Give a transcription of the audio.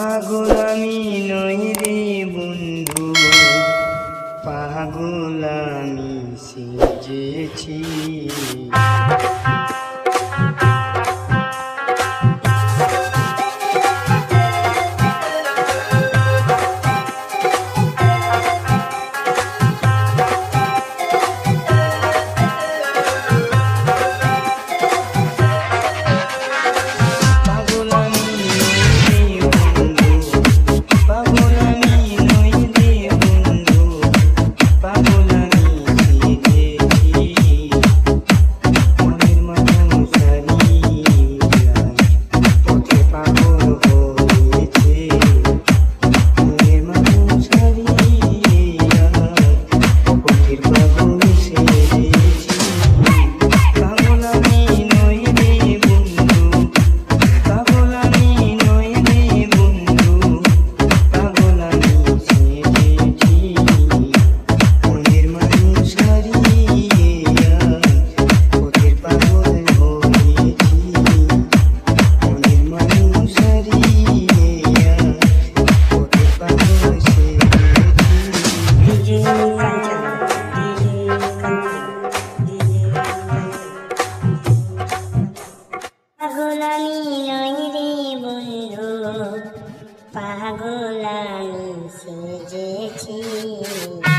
পাগল আমি নই রে বন্ধু পাগল আমি সেজেছি। পেয়েছি